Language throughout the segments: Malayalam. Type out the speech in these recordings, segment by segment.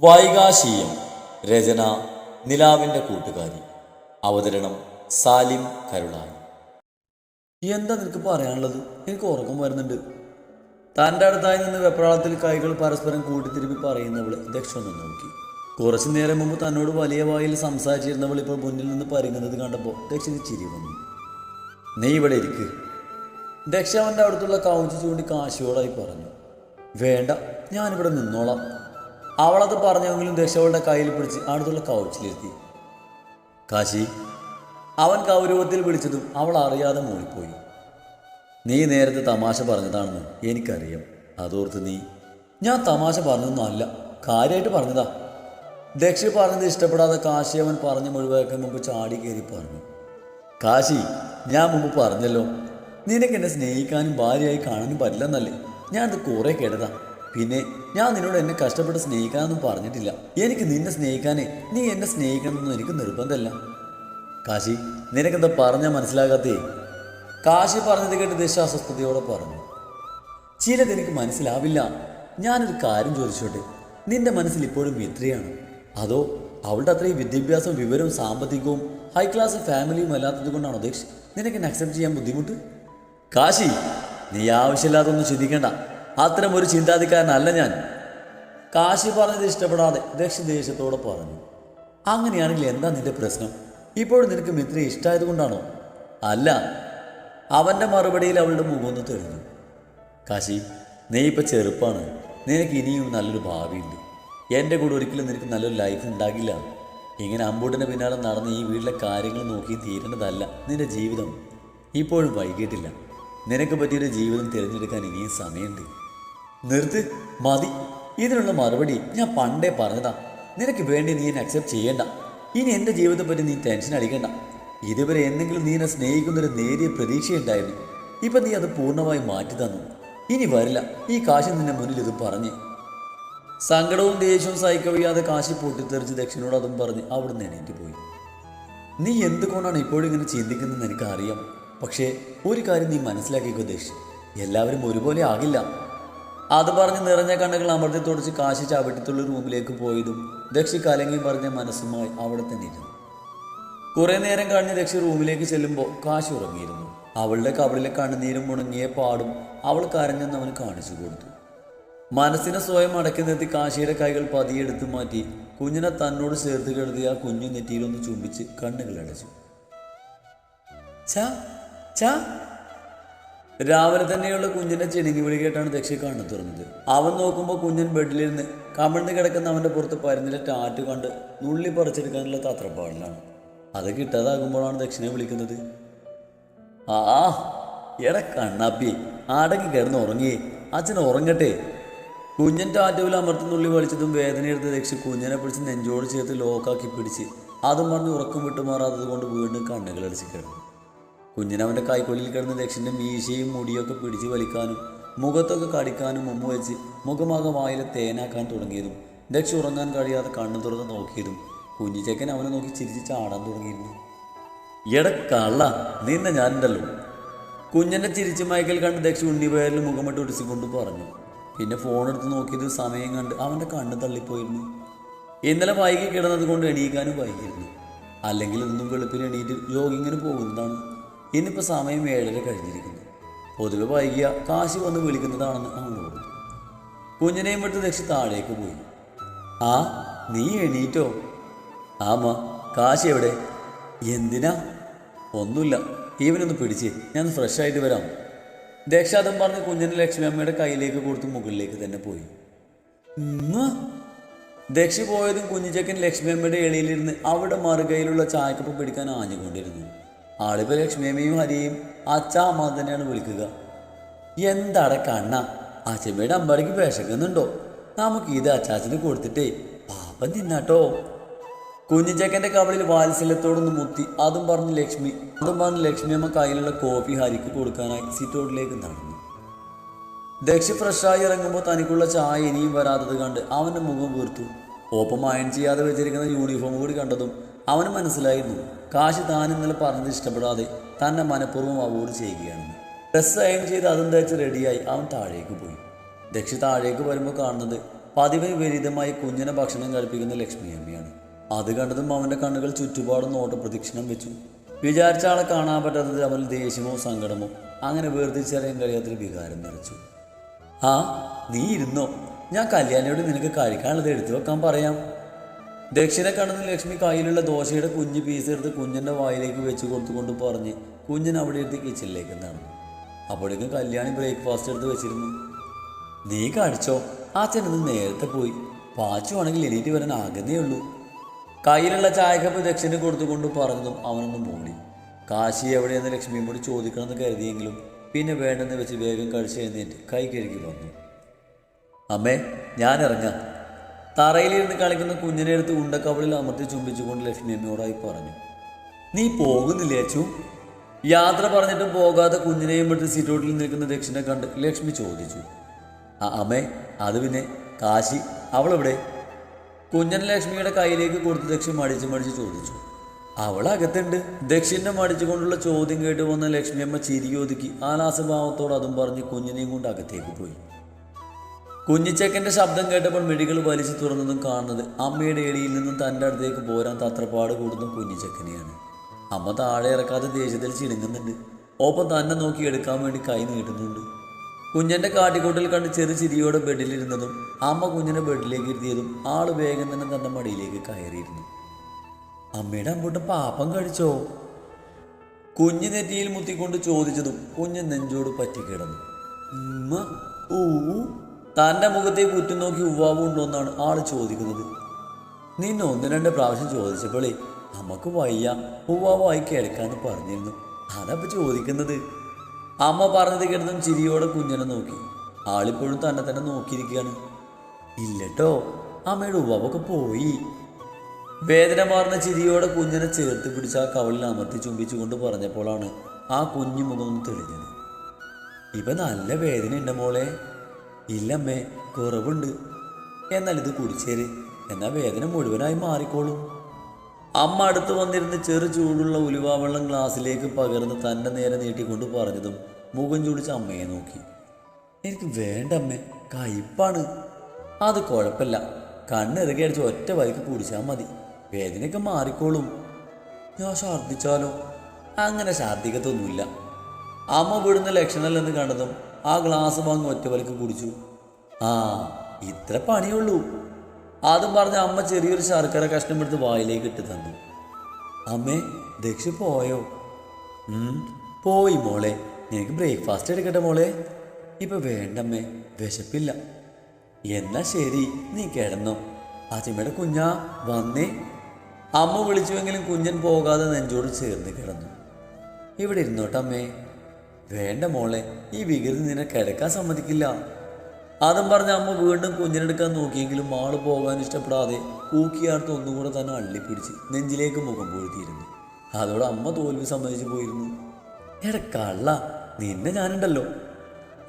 വൈകാശീയം രചന നിലാവിന്റെ കൂട്ടുകാരി. അവതരണം സാലിം കരുളായി. എന്താ നിനക്ക് പറയാനുള്ളത്? എനിക്ക് ഉറക്കം വരുന്നുണ്ട്. തന്റെ അടുത്തായി നിന്ന് വെപ്രാളത്തിൽ കൈകൾ പരസ്പരം കൂട്ടിത്തിരുമ്പി പറയുന്നവൾ ദക്ഷ നോക്കി. കുറച്ചു നേരം മുമ്പ് തന്നോട് വലിയ വായിൽ സംസാരിച്ചിരുന്നവൾ ഇപ്പോൾ മുന്നിൽ നിന്ന് പരുങ്ങുന്നത് കണ്ടപ്പോൾ ദക്ഷന് ചിരി വന്നു. നീ ഇവിടെ ഇരിക്ക്. ദക്ഷ അവന്റെ അടുത്തുള്ള കൗഞ്ചി ചൂണ്ടി കാശിയോടായി പറഞ്ഞു. വേണ്ട ഞാനിവിടെ നിന്നോളാം. അവളത് പറഞ്ഞെങ്കിലും ദശവളുടെ കയ്യിൽ പിടിച്ച് അടുത്തുള്ള കൗച്ചിലിരുത്തി. കാശി അവൻ കൗരവത്തിൽ വിളിച്ചതും അവൾ അറിയാതെ മൂളിപ്പോയി. നീ നേരത്തെ തമാശ പറഞ്ഞതാണെന്ന് എനിക്കറിയാം. അതോർത്ത് നീ ഞാൻ തമാശ പറഞ്ഞതൊന്നും അല്ല കാര്യമായിട്ട് പറഞ്ഞതാ. ദക്ഷ പറഞ്ഞത് ഇഷ്ടപ്പെടാതെ കാശി അവൻ പറഞ്ഞ് മുഴുവൻ മുമ്പ് ചാടി കയറി പറഞ്ഞു. കാശി ഞാൻ മുമ്പ് പറഞ്ഞല്ലോ നിനക്ക് എന്നെ സ്നേഹിക്കാനും ഭാര്യയായി കാണാനും പറ്റില്ലെന്നല്ലേ? ഞാനത് കുറേ കേട്ടതാ. പിന്നെ ഞാൻ നിന്നോട് എന്നെ കഷ്ടപ്പെട്ട് സ്നേഹിക്കാനൊന്നും പറഞ്ഞിട്ടില്ല. എനിക്ക് നിന്നെ സ്നേഹിക്കാനേ നീ എന്നെ സ്നേഹിക്കണമെന്നൊന്നും എനിക്ക് നിർബന്ധമല്ല. കാശി നിനക്കെന്താ പറഞ്ഞാൽ മനസ്സിലാകാത്തേ? കാശി പറഞ്ഞത് കേട്ട് ദേശാസ്വസ്ഥതയോടെ പറഞ്ഞു. ചിലത് എനിക്ക് മനസ്സിലാവില്ല. ഞാനൊരു കാര്യം ചോദിച്ചോട്ടെ? നിന്റെ മനസ്സിൽ ഇപ്പോഴും മിത്രയാണ്. അതോ അവളുടെ അത്രയും വിദ്യാഭ്യാസവും വിവരവും സാമ്പത്തികവും ഹൈ ക്ലാസ് ഫാമിലിയും അല്ലാത്തത് കൊണ്ടാണോ ദീക്ഷ? നിനക്ക് എന്നെ അക്സെപ്റ്റ് ചെയ്യാൻ ബുദ്ധിമുട്ട്? കാശി നീ ആവശ്യമില്ലാതൊന്നും ചിന്തിക്കേണ്ട. അത്തരം ഒരു ചിന്താധിക്കാരനല്ല ഞാൻ. കാശി പറഞ്ഞത് ഇഷ്ടപ്പെടാതെ ദക്ഷ പറഞ്ഞു. അങ്ങനെയാണെങ്കിൽ എന്താ നിന്റെ പ്രശ്നം? ഇപ്പോഴും നിനക്ക് മിത്രി ഇഷ്ടമായതുകൊണ്ടാണോ അല്ല. അവന്റെ മറുപടിയിൽ അവളുടെ മുഖമൊന്ന് തെളിഞ്ഞു. കാശി നീ ഇപ്പം ചെറുപ്പാണ്. നിനക്ക് ഇനിയും നല്ലൊരു ഭാവിയുണ്ട്. എന്റെ കൂടെ ഒരിക്കലും നിനക്ക് നല്ലൊരു ലൈഫ് ഉണ്ടാകില്ല. ഇങ്ങനെ അമ്പൂട്ടിന്റെ പിന്നാലെ നടന്ന് ഈ വീട്ടിലെ കാര്യങ്ങൾ നോക്കി തീരേണ്ടതല്ല നിന്റെ ജീവിതം. ഇപ്പോഴും വൈകിട്ടില്ല. നിനക്ക് പറ്റിയൊരു ജീവിതം തിരഞ്ഞെടുക്കാൻ ഇനിയും സമയമുണ്ട്. നിർത്ത്. മതി. ഇതിനുള്ള മറുപടി ഞാൻ പണ്ടേ പറഞ്ഞതാ. നിനക്ക് വേണ്ടി നീ എന്നെ അക്സെപ്റ്റ് ചെയ്യേണ്ട. ഇനി എന്റെ ജീവിതത്തെ പറ്റി നീ ടെൻഷൻ അടിക്കണ്ട. ഇതുവരെ എന്തെങ്കിലും നീ എന്നെ സ്നേഹിക്കുന്നൊരു നേരിയ പ്രതീക്ഷയുണ്ടായിരുന്നു. ഇപ്പം നീ അത് പൂർണമായി മാറ്റി തന്നു. ഇനി വരില്ല. ഈ കാശി നിന്റെ മുന്നിൽ ഇത് പറഞ്ഞു. സങ്കടവും ദേഷ്യവും സഹിക്കവയ്യാതെ കാശി പൊട്ടിത്തെറിച്ച് ദക്ഷിണോട് അതും പറഞ്ഞ് അവിടുന്ന് എണീറ്റ് പോയി. നീ എന്തുകൊണ്ടാണ് ഇപ്പോഴും ഇങ്ങനെ ചിന്തിക്കുന്നതെന്ന് എനിക്കറിയാം. പക്ഷേ ഒരു കാര്യം നീ മനസ്സിലാക്കിക്കോ ദേശ് എല്ലാവരും ഒരുപോലെ ആകില്ല. അത് പറഞ്ഞ് നിറഞ്ഞ കണ്ണുകൾ അമൃതി തുടച്ച് കാശി ചവിട്ടിത്തുള്ള റൂമിലേക്ക് പോയതും ദക്ഷി കലങ്ങി പറഞ്ഞ മനസ്സുമായി അവിടെ തന്നെ ഇരുന്നു. കുറെ നേരം കഴിഞ്ഞ് ദക്ഷി റൂമിലേക്ക് ചെല്ലുമ്പോൾ കാശി ഉറങ്ങിയിരുന്നു. അവളുടെ കവളിലെ കണ്ണുനീരും മുണങ്ങിയ പാടും അവൾ കരഞ്ഞെന്ന് അവന് കാണിച്ചു കൊടുത്തു. മനസ്സിനെ സ്വയം അടക്കി നിർത്തി കാശിയുടെ കൈകൾ പതിയെടുത്ത് മാറ്റി കുഞ്ഞിനെ തന്നോട് ചേർത്ത് കിടത്തി ആ കുഞ്ഞു നെറ്റിയിലൊന്ന് ചുംബിച്ച് കണ്ണുകൾ അടച്ചു. ചാ ഛ. രാവിലെ തന്നെയുള്ള കുഞ്ഞിന്റെ ചെടിങ്ങി വിളി കേട്ടാണ് ദക്ഷി കണ്ണു തുറന്നത്. അവൻ നോക്കുമ്പോൾ കുഞ്ഞൻ ബെഡിലിരുന്ന് കമിഴ്ന്ന് കിടക്കുന്ന അവന്റെ പുറത്ത് പരുന്നിലെ ടാറ്റ് കണ്ട് നുള്ളി പറിച്ചെടുക്കാനുള്ള തത്രപ്പാടിലാണ്. അത് കിട്ടാതാകുമ്പോഴാണ് ദക്ഷിണെ വിളിക്കുന്നത്. ആ എടാ കണ്ണാപ്പി അടങ്ങി കിടന്ന് ഉറങ്ങി അച്ഛൻ ഉറങ്ങട്ടെ. കുഞ്ഞൻ ടാറ്റുവിൽ അമർത്തുന്നുള്ളി വലിച്ചതും വേദനയെടുത്ത് ദക്ഷി കുഞ്ഞിനെ പിടിച്ച് നെഞ്ചോട് ചേർത്ത് ലോക്കാക്കി പിടിച്ച് അതും പറഞ്ഞ് ഉറക്കം വിട്ടുമാറാത്തത് കൊണ്ട് വീണ്ടും കണ്ണുകളടിച്ച് കിടന്നു. കുഞ്ഞിനവന്റെ കൈക്കൊള്ളിൽ കിടന്ന് ദക്ഷിന്റെ മീശയും മുടിയൊക്കെ പിടിച്ച് വലിക്കാനും മുഖത്തൊക്കെ കടിക്കാനും മുമ്പ് വെച്ച് മുഖമാകെ വായിലെ തേനാക്കാൻ തുടങ്ങിയതും ദക്ഷ ഉറങ്ങാൻ കഴിയാതെ കണ്ണു തുറന്ന് നോക്കിയതും കുഞ്ഞിച്ചക്കൻ അവനെ നോക്കി ചിരിച്ച് ചാടാൻ തുടങ്ങിയിരുന്നു. എട കള്ള നിന്നെ ഞാനുണ്ടല്ലോ. കുഞ്ഞിന്റെ ചിരിച്ച് മയക്കൽ കണ്ട് ദക്ഷ ഉണ്ണിപയറിൽ മുഖമിട്ട് ഒടിച്ചുകൊണ്ട് പറഞ്ഞു. പിന്നെ ഫോൺ എടുത്ത് നോക്കിയത് സമയം കണ്ട് അവന്റെ കണ്ണ് തള്ളിപ്പോയിരുന്നു. ഇന്നലെ വൈകി കിടന്നത് കൊണ്ട് എണീക്കാനും വൈകിയിരുന്നു. അല്ലെങ്കിൽ ഇന്നും വെളുപ്പിന് എണീറ്റ് ജോഗിങ്ങിന് പോകുന്നതാണ്. ഇന്നിപ്പോൾ സമയം ഏഴര കഴിഞ്ഞിരിക്കുന്നു. പൊതുവെ വൈകിയ കാശി വന്ന് വിളിക്കുന്നതാണെന്ന് അവൻ ഓർത്തു കുഞ്ഞിനെയും വിട്ട് ദക്ഷി താഴേക്ക് പോയി. ആ നീ എണീറ്റോ? ആമ കാശി എവിടെ? എന്തിനാ? ഒന്നുമില്ല. ഈവനൊന്ന് പിടിച്ച്. ഞാൻ ഫ്രഷ് ആയിട്ട് വരാം. ദക്ഷ അതും പറഞ്ഞ് കുഞ്ഞിനെ ലക്ഷ്മി അമ്മയുടെ കയ്യിലേക്ക് കൊടുത്ത് മുകളിലേക്ക് തന്നെ പോയി. ദക്ഷി പോയതും കുഞ്ഞിച്ചക്കൻ ലക്ഷ്മി അമ്മയുടെ എളിയിലിരുന്ന് അവിടെ മറുകയിലുള്ള ചായക്കപ്പ് പിടിക്കാൻ ആഞ്ഞുകൊണ്ടിരുന്നു. ആളിപ്പോ ലക്ഷ്മിയമ്മയും ഹരിയും അച്ഛാ അമ്മ തന്നെയാണ് വിളിക്കുക. എന്താടെ കണ്ണ? അച്ഛമ്മയുടെ അമ്പാടിക്ക് വിശക്കുന്നുണ്ടോ? നമുക്ക് ഇത് അച്ചാച്ചന് കൊടുത്തിട്ടേ പാപം തിന്നാട്ടോ. കുഞ്ഞിച്ചക്കന്റെ കവളിൽ വാത്സല്യത്തോടൊന്ന് മുത്തി അതും പറഞ്ഞ് ലക്ഷ്മി അതും പറഞ്ഞ് ലക്ഷ്മി അമ്മ കയ്യിലുള്ള കോഫി ഹരിക്ക് കൊടുക്കാനായി സിറ്റോട്ടിലേക്ക് നടന്നു. ദക്ഷി ഫ്രഷായി ഇറങ്ങുമ്പോൾ തനിക്കുള്ള ചായ ഇനിയും വരാത്തത് കണ്ട് അവന്റെ മുഖം വീർത്തു. ഒപ്പം അയൺ ചെയ്യാതെ വെച്ചിരിക്കുന്ന യൂണിഫോം കൂടി കണ്ടതും അവന് മനസ്സിലായിരുന്നു കാശി താൻ ഇന്നലെ പറഞ്ഞത് ഇഷ്ടപ്പെടാതെ തന്നെ മനഃപൂർവം അവോയ്ഡ് ചെയ്യുകയാണെന്ന് ഡ്രസ്സ് അയൺ ചെയ്ത് അതും തേച്ച് റെഡിയായി അവൻ താഴേക്ക് പോയി. ദക്ഷി താഴേക്ക് വരുമ്പോൾ കാണുന്നത് പതിവ് വിപരീതമായി കുഞ്ഞിനെ ഭക്ഷണം കഴിപ്പിക്കുന്ന ലക്ഷ്മി അമ്മയാണ്. അത് കണ്ടതും അവന്റെ കണ്ണുകൾ ചുറ്റുപാടും നോട്ട് പ്രദക്ഷിണം വെച്ചു. വിചാരിച്ച ആളെ കാണാൻ പറ്റാത്തത് അവൻ ദേഷ്യമോ സങ്കടമോ അങ്ങനെ വേർതിരിച്ചറിയാൻ കഴിയാത്തൊരു വികാരം നിറച്ചു. ആ നീ ഇരുന്നോ? ഞാൻ കല്യാണിയോട് നിനക്ക് കഴിക്കാനുള്ളത് എടുത്തു വെക്കാൻ പറയാം. ദക്ഷിണ കടന്ന് ലക്ഷ്മി കയ്യിലുള്ള ദോശയുടെ കുഞ്ഞ് പീസ് എടുത്ത് കുഞ്ഞിന്റെ വായിലേക്ക് വെച്ച് കൊടുത്തുകൊണ്ട് പറഞ്ഞ് കുഞ്ഞൻ അവിടെ എടുത്ത് കിച്ചണിലേക്ക് നടന്നു. അപ്പോഴേക്കും കല്യാണി ബ്രേക്ക്ഫാസ്റ്റ് എടുത്ത് വെച്ചിരുന്നു. നീ കഴിച്ചോ ആ ചെന്നത് നേരത്തെ പോയി. പാച്ചുവാണെങ്കിൽ എണീറ്റ് വരാൻ ആകുന്നേ ഉള്ളൂ. കയ്യിലുള്ള ചായക്കപ്പ് ദക്ഷിണ കൊടുത്തുകൊണ്ട് പറഞ്ഞതും അവനൊന്നും മൂടി. കാശി എവിടെയെന്ന് ലക്ഷ്മിയോട് ചോദിക്കണമെന്ന് കരുതിയെങ്കിലും പിന്നെ വേണ്ടെന്ന് വെച്ച് വേഗം കഴിച്ച് എഴുന്നേറ്റ് കൈ കഴുകി വന്നു. അമ്മേ ഞാൻ ഇറങ്ങാം. തറയിലിരുന്ന് കളിക്കുന്ന കുഞ്ഞിനെ എടുത്ത് ഉണ്ടക്കവളിൽ അമർത്തി ചുംബിച്ചുകൊണ്ട് ലക്ഷ്മി അമ്മയോടായി പറഞ്ഞു. നീ പോകുന്നില്ലേ അച്ചു? യാത്ര പറഞ്ഞിട്ടും പോകാതെ കുഞ്ഞിനെയും എടുത്ത് സിറ്റോട്ടിൽ നിൽക്കുന്ന ദക്ഷിണെ കണ്ട് ലക്ഷ്മി ചോദിച്ചു. ആ അമ്മേ അത് പിന്നെ. കാശി അവളെവിടെ? കുഞ്ഞൻ ലക്ഷ്മിയുടെ കയ്യിലേക്ക് കൊടുത്ത് ദക്ഷി മടിച്ച് മടിച്ച് ചോദിച്ചു. അവൾ അകത്തുണ്ട് ദക്ഷിന്റെ മടിച്ചുകൊണ്ടുള്ള ചോദ്യം കേട്ട് വന്ന ലക്ഷ്മിയമ്മ ചിരിയൊതുക്കി ആലാസഭാവത്തോട് അതും പറഞ്ഞ് കുഞ്ഞിനെയും കൊണ്ട് അകത്തേക്ക് പോയി. കുഞ്ഞിച്ചക്കന്റെ ശബ്ദം കേട്ടപ്പോൾ മിഴികൾ വലിച്ചു തുറന്നതും കാണുന്നത് അമ്മയുടെ എളിയിൽ നിന്നും തന്റെ അടുത്തേക്ക് പോരാൻ തത്രപ്പാട് കൂടുന്നതും കുഞ്ഞിച്ചക്കനെയാണ്. അമ്മ താഴെ ഇറക്കാതെ ദേഷ്യത്തിൽ ചിണുങ്ങുന്നുണ്ട്. ഒപ്പം തന്നെ നോക്കി എടുക്കാൻ വേണ്ടി കൈ നീട്ടുന്നുണ്ട്. കുഞ്ഞന്റെ കാട്ടിക്കൂട്ടിൽ കണ്ട് ചെറു ചിരിയോടെ ബെഡിലിരുന്നതും അമ്മ കുഞ്ഞിനെ ബെഡിലേക്ക് ഇരുത്തിയതും ആൾ വേഗം തന്നെ തന്റെ മടിയിലേക്ക് കയറിയിരുന്നു. അമ്മയുടെ അമ്പൂട്ട് പാപ്പം കഴിച്ചോ? കുഞ്ഞ് നെറ്റിയിൽ മുത്തിക്കൊണ്ട് ചോദിച്ചതും കുഞ്ഞ് നെഞ്ചോട് പറ്റിക്കിടന്നു. ഉമ്മ ഊ തന്റെ മുഖത്തേക്ക് ഉറ്റുനോക്കി ഉവ്വാവ് ഉണ്ടോന്നാണ് ആൾ ചോദിക്കുന്നത്. നിന്നെ ഒന്ന് രണ്ട് പ്രാവശ്യം ചോദിച്ചപ്പോളേ നമുക്ക് വയ്യ ഉവ്വാവായി കേൾക്കാന്ന് പറഞ്ഞിരുന്നു. അതപ്പോൾ ചോദിക്കുന്നത്? അമ്മ പറഞ്ഞത് കിടന്നും ചിരിയോടെ കുഞ്ഞിനെ നോക്കി. ആളിപ്പോഴും തന്നെ തന്നെ നോക്കിയിരിക്കുകയാണ്. ഇല്ലട്ടോ അമ്മയുടെ ഉവ്വാവൊക്കെ പോയി. വേദന മാറുന്ന ചിരിയോടെ കുഞ്ഞിനെ ചേർത്ത് പിടിച്ച് ആ കവളിൽ അമർത്തി ചുംബിച്ചുകൊണ്ട് പറഞ്ഞപ്പോഴാണ് ആ കുഞ്ഞു മുഖം തെളിഞ്ഞത്. ഇപ്പം നല്ല വേദന ഉണ്ട് മോളെ. ഇല്ലമ്മേ കുറവുണ്ട്. എന്നാൽ ഇത് കുടിച്ചേര്. എന്നാൽ വേദന മുഴുവനായി മാറിക്കോളും. അമ്മ അടുത്ത് വന്നിരുന്ന് ചെറു ചൂടുള്ള ഉലുവാവെള്ളം ഗ്ലാസ്സിലേക്ക് പകർന്ന് തന്റെ നേരെ നീട്ടിക്കൊണ്ട് പറഞ്ഞതും മുഖം ചൂടിച്ച് അമ്മയെ നോക്കി. എനിക്ക് വേണ്ട അമ്മേ കയ്പാണ് അത് കുഴപ്പമില്ല. കണ്ണിറുകി അടിച്ച് ഒറ്റ വരിക്ക് കുടിച്ചാൽ മതി. വേദനയൊക്കെ മാറിക്കോളും. ഞാൻ ഛർദ്ദിച്ചാലോ? അങ്ങനെ ഛർദ്ദിക്കത്തൊന്നുമില്ല. അമ്മ വിടുന്ന ലക്ഷണമല്ലെന്ന് കണ്ടതും ആ ഗ്ലാസ് വാങ്ങി ഒറ്റ വലിക്ക് കുടിച്ചു. ആ ഇത്ര പണിയുള്ളൂ. അതും പറഞ്ഞ അമ്മ ചെറിയൊരു ശർക്കര കഷ്ണം എടുത്ത് വായിലേക്ക് ഇട്ട് തന്നു. അമ്മേ ദക്ഷ പോയോ? പോയി മോളെ. നിനക്ക് ബ്രേക്ക്ഫാസ്റ്റ് എടുക്കട്ടെ മോളെ. ഇപ്പൊ വേണ്ടമ്മേ വിശപ്പില്ല. എന്നാ ശരി നീ കിടന്നോ. അച്ഛമ്മയുടെ കുഞ്ഞാ വന്നേ. അമ്മ വിളിച്ചുവെങ്കിലും കുഞ്ഞൻ പോകാതെ നെഞ്ചോട് ചേർന്ന് കിടന്നു. ഇവിടെ ഇരുന്നോട്ടമ്മേ. വേണ്ട മോളെ ഈ വികൃതി നിന്നെ കിടക്കാൻ സമ്മതിക്കില്ല. അതും പറഞ്ഞ അമ്മ വീണ്ടും കുഞ്ഞിനെടുക്കാൻ നോക്കിയെങ്കിലും ആൾ പോകാൻ ഇഷ്ടപ്പെടാതെ കൂക്കിയാർത്ത് ഒന്നുകൂടെ തന്നെ അള്ളിപ്പിടിച്ച് നെഞ്ചിലേക്ക് മുഖം പൊഴുത്തിയിരുന്നു. അതോടെ അമ്മ തോൽവി സമ്മതിച്ചു പോയിരുന്നു. എടാ കള്ള നിന്നെ ഞാനുണ്ടല്ലോ.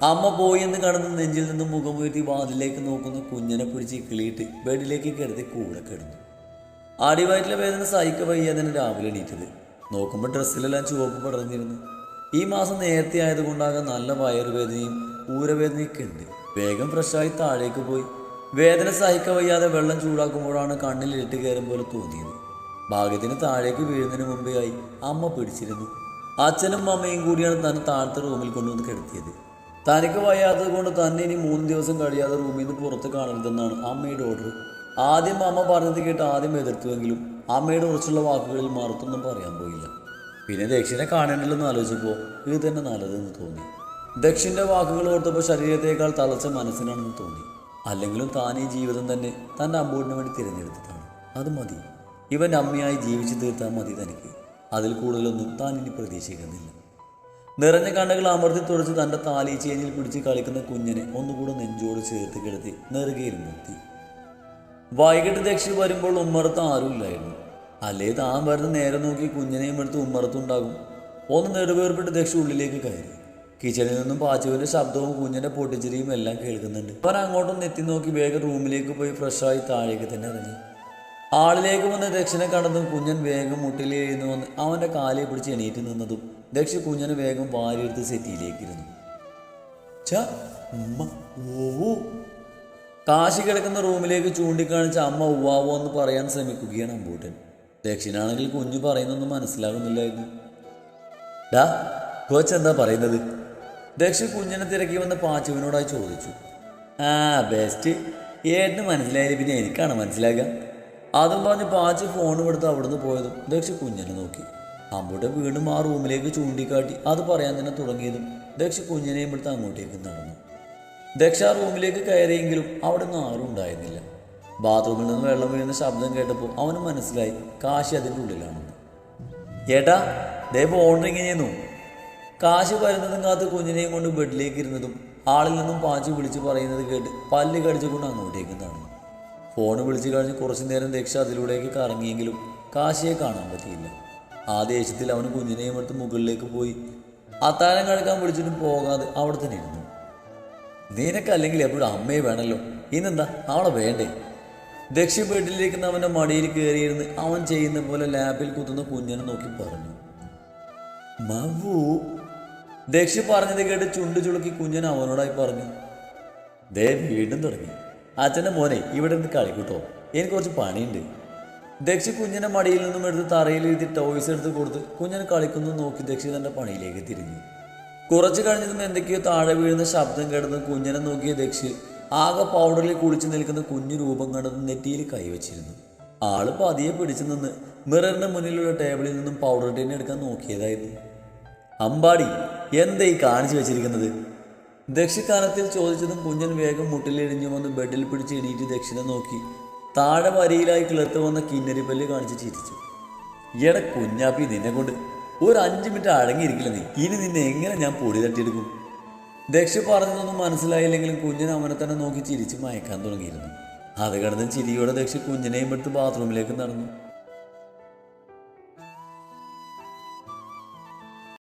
അമ്മ പോയി എന്ന് കടന്ന് നെഞ്ചിൽ നിന്ന് മുഖം ഉയർത്തി വാതിലേക്ക് നോക്കുന്ന കുഞ്ഞിനെ പിടിച്ച് കിളിയിട്ട് ബെഡിലേക്ക് കിടത്തി കൂടെ കിടന്നു. അടിവയറ്റിലെ വേദന സഹിക്ക വയ്യാതെ രാവിലെ എണീറ്റത്. നോക്കുമ്പോൾ ഡ്രസ്സിലെല്ലാം ചുവപ്പ് പടർന്നിരുന്നു. ഈ മാസം നേരത്തെ ആയതുകൊണ്ടാകാൻ നല്ല വയറുവേദനയും ഊരവേദനയൊക്കെ ഉണ്ട് വേഗം ഫ്രഷായി താഴേക്ക് പോയി. വേദന സഹിക്ക വയ്യാതെ വെള്ളം ചൂടാക്കുമ്പോഴാണ് കണ്ണിൽ ഇരട്ട് കയറും പോലെ തോന്നിയത്. ഭാഗ്യത്തിന് താഴേക്ക് വീഴുന്നതിന് മുമ്പേ ആയി അമ്മ പിടിച്ചിരുന്നു. അച്ഛനും അമ്മയും കൂടിയാണ് തന്നെ താഴത്തെ റൂമിൽ കൊണ്ടുവന്ന് കിടത്തിയത്. തനിക്ക് വയ്യാത്തത് കൊണ്ട് തന്നെ ഇനി മൂന്ന് ദിവസം കഴിയാതെ റൂമിൽ നിന്ന് പുറത്ത് കാണരുതെന്നാണ് അമ്മയുടെ ഓർഡർ ആദ്യം അമ്മ പറഞ്ഞത് കേട്ട് ആദ്യം എതിർത്തുവെങ്കിലും അമ്മയുടെ കുറച്ചുള്ള വാക്കുകളിൽ മറുത്തൊന്നും പറയാൻ പോയില്ല. പിന്നെ ദക്ഷിണെ കാണേണ്ടല്ലെന്ന് ആലോചിച്ചപ്പോൾ ഇത് തന്നെ നല്ലതെന്ന് തോന്നി. ദക്ഷിന്റെ വാക്കുകൾ ഓർത്തപ്പോൾ ശരീരത്തേക്കാൾ തളച്ച മനസ്സിനാണെന്ന് തോന്നി. അല്ലെങ്കിലും താൻ ഈ ജീവിതം തന്നെ തന്റെ അമ്മൂടിന് വേണ്ടി തിരഞ്ഞെടുത്തതാണ് അത് മതി. ഇവൻ അമ്മയായി ജീവിച്ചു തീർത്താൽ മതി തനിക്ക്. അതിൽ കൂടുതലൊന്നും താൻ ഇനി പ്രതീക്ഷിക്കുന്നില്ല. നിറഞ്ഞ കണ്ണുകൾ അമർത്തി തുടച്ച് തന്റെ താലി ചേനിൽ പിടിച്ച് കളിക്കുന്ന കുഞ്ഞിനെ ഒന്നുകൂടെ നെഞ്ചോട് ചേർത്ത് കിടത്തി നെറുകയിൽ നിർത്തി. വൈകിട്ട് ദക്ഷി വരുമ്പോൾ ഉമ്മറത്ത് ആരുമില്ലായിരുന്നു. അല്ലേ? താൻ വരുന്ന നേരെ നോക്കി കുഞ്ഞിനെയും എടുത്ത് ഉമ്മറത്തുണ്ടാകും ഒന്ന് നെടുവേർപ്പെട്ട് ദക്ഷി ഉള്ളിലേക്ക് കയറി. കിച്ചണിൽ നിന്നും പാച്ചുവിന്റെ ശബ്ദവും കുഞ്ഞിന്റെ പൊട്ടിച്ചിരിയും എല്ലാം കേൾക്കുന്നുണ്ട്. അവൻ അങ്ങോട്ടൊന്ന് എത്തി നോക്കി വേഗം റൂമിലേക്ക് പോയി ഫ്രഷായി താഴേക്ക് തന്നെ ഇറങ്ങി. ആളിലേക്ക് വന്ന് ദക്ഷിനെ കണ്ടതും കുഞ്ഞൻ വേഗം മുട്ടിൽ എഴുന്നു വന്ന് അവന്റെ കാലിൽ പിടിച്ച് എണീറ്റ് നിന്നതും ദക്ഷി കുഞ്ഞനെ വേഗം വാരിയെടുത്ത് സെറ്റിയിലേക്ക് ഇരുന്നു. ഓ കാശി കിടക്കുന്ന റൂമിലേക്ക് ചൂണ്ടിക്കാണിച്ച് അമ്മ ഉവ്വാവോ എന്ന് പറയാൻ ശ്രമിക്കുകയാണ് അമ്പൂട്ടൻ. ദക്ഷിണാണെങ്കിൽ കുഞ്ഞു പറയുന്നൊന്നും മനസ്സിലാകുന്നില്ലായിരുന്നു ഡാ കോച്ചെന്താ പറയുന്നത്? ദക്ഷ കുഞ്ഞിനെ തിരക്കി വന്ന പാച്ചുവിനോടായി ചോദിച്ചു. ആ ബെസ്റ്റ് ഏട്ടന് മനസ്സിലായില്ല പിന്നെ എനിക്കാണ് മനസ്സിലാക്കുക അതും പറഞ്ഞ് പാച്ചു ഫോണും എടുത്ത് അവിടുന്ന് പോയതും ദക്ഷ കുഞ്ഞിനെ നോക്കി. അമ്മൂട്ട വീണ്ടും ആ റൂമിലേക്ക് ചൂണ്ടിക്കാട്ടി അത് പറയാൻ തന്നെ തുടങ്ങിയതും ദക്ഷ കുഞ്ഞിനെയും എടുത്ത് അങ്ങോട്ടേക്ക് നടന്നു. ദക്ഷ റൂമിലേക്ക് കയറിയെങ്കിലും അവിടെ നിന്ന് ആരും ഉണ്ടായിരുന്നില്ല. ബാത്റൂമിൽ നിന്ന് വെള്ളം വീഴുന്ന ശബ്ദം കേട്ടപ്പോൾ അവന് മനസ്സിലായി കാശി അതിന്റെ ഉള്ളിലാണെന്ന് ഏട്ടാ ദയവ് ഓർഡറിങ് ചെയ്യുന്നു കാശ് വരുന്നതും കാത്ത് കുഞ്ഞിനെയും കൊണ്ട് ബെഡിലേക്ക് ഇരുന്നതും ആളിൽ നിന്നും പാച്ചു വിളിച്ച് പറയുന്നത് കേട്ട് പല്ല് കടിച്ചുകൊണ്ട് അങ്ങോട്ടേക്ക് നടന്നു. ഫോൺ വിളിച്ച് കഴിഞ്ഞ് കുറച്ചു നേരം ദക്ഷ അതിലൂടെയൊക്കെ കറങ്ങിയെങ്കിലും കാശിയെ കാണാൻ പറ്റിയില്ല. ആ ദേഷ്യത്തിൽ അവന് കുഞ്ഞിനെയും എടുത്ത് മുകളിലേക്ക് പോയി. അത്താഴം കഴിക്കാൻ വിളിച്ചിട്ട് പോകാതെ അവിടെ തന്നെ ഇരുന്നു. നിനക്കല്ലെങ്കിൽ എപ്പോഴും അമ്മയെ വേണമല്ലോ. ഇന്നെന്താ? അവളെ വേണ്ടേ? ദക്ഷി വീട്ടിലിരിക്കുന്ന അവന്റെ മടിയിൽ കയറിയിരുന്ന് അവൻ ചെയ്യുന്ന പോലെ ലാബിൽ കുത്തുന്ന കുഞ്ഞിനെ നോക്കി പറഞ്ഞു. മവു ദക്ഷി പറഞ്ഞത് കേട്ട് ചുണ്ടു ചുളുക്കി കുഞ്ഞൻ അവനോടായി പറഞ്ഞു. ദേ വീണ്ടും തുടങ്ങി. അച്ഛന്റെ മോനെ ഇവിടെ നിന്ന് കളിക്കൂട്ടോ. എനിക്ക് കുറച്ച് പണിയുണ്ട്. ദക്ഷി കുഞ്ഞിനെ മടിയിൽ നിന്നും എടുത്ത് തറയിൽ എഴുതി ടോയ്സ് എടുത്ത് കൊടുത്ത് കുഞ്ഞൻ കളിക്കുന്നു നോക്കി ദക്ഷി തന്റെ പണിയിലേക്ക് തിരിഞ്ഞു. കുറച്ച് കഴിഞ്ഞതും എന്തൊക്കെയോ താഴെ വീഴുന്ന ശബ്ദം കേട്ടതും കുഞ്ഞിനെ നോക്കിയ ദക്ഷി ആകെ പൗഡറിൽ കുളിച്ചു നിൽക്കുന്ന കുഞ്ഞു രൂപം കണ്ടത് നെറ്റിയിൽ കൈവച്ചിരുന്നു. ആൾ പതിയെ പിടിച്ചു നിന്ന് മിററിന്റെ മുന്നിലുള്ള ടേബിളിൽ നിന്നും പൗഡർ ടിൻ എടുക്കാൻ നോക്കിയതായിരുന്നു. അമ്പാടി എന്താ കാണിച്ചു വെച്ചിരിക്കുന്നത്? ദക്ഷിക്കാലത്തിൽ ചോദിച്ചതും കുഞ്ഞൻ വേഗം മുട്ടിലിഴിഞ്ഞു വന്ന് ബെഡിൽ പിടിച്ച് എണീറ്റ് ദക്ഷിണ നോക്കി താഴെ വരിയിലായി കിളർത്ത് വന്ന കിന്നരിപ്പല്ല് കാണിച്ച് ചിരിച്ചു. എട കുഞ്ഞാപ്പി നിന്നെ കൊണ്ട് ഒരു അഞ്ച് മിനിറ്റ് അടങ്ങിയിരിക്കില്ല നീ ഇനി നിന്നെ എങ്ങനെ ഞാൻ പൊടി തട്ടിയെടുക്കും? ദക്ഷ പറഞ്ഞതൊന്നും മനസ്സിലായില്ലെങ്കിലും കുഞ്ഞൻ അവനെ തന്നെ നോക്കി ചിരിച്ച് മയക്കാൻ തുടങ്ങിയിരുന്നു. അത് കിടന്ന് ചിരിയോടെ ദക്ഷ കുഞ്ഞിനെയും എടുത്ത് ബാത്റൂമിലേക്ക് നടന്നു.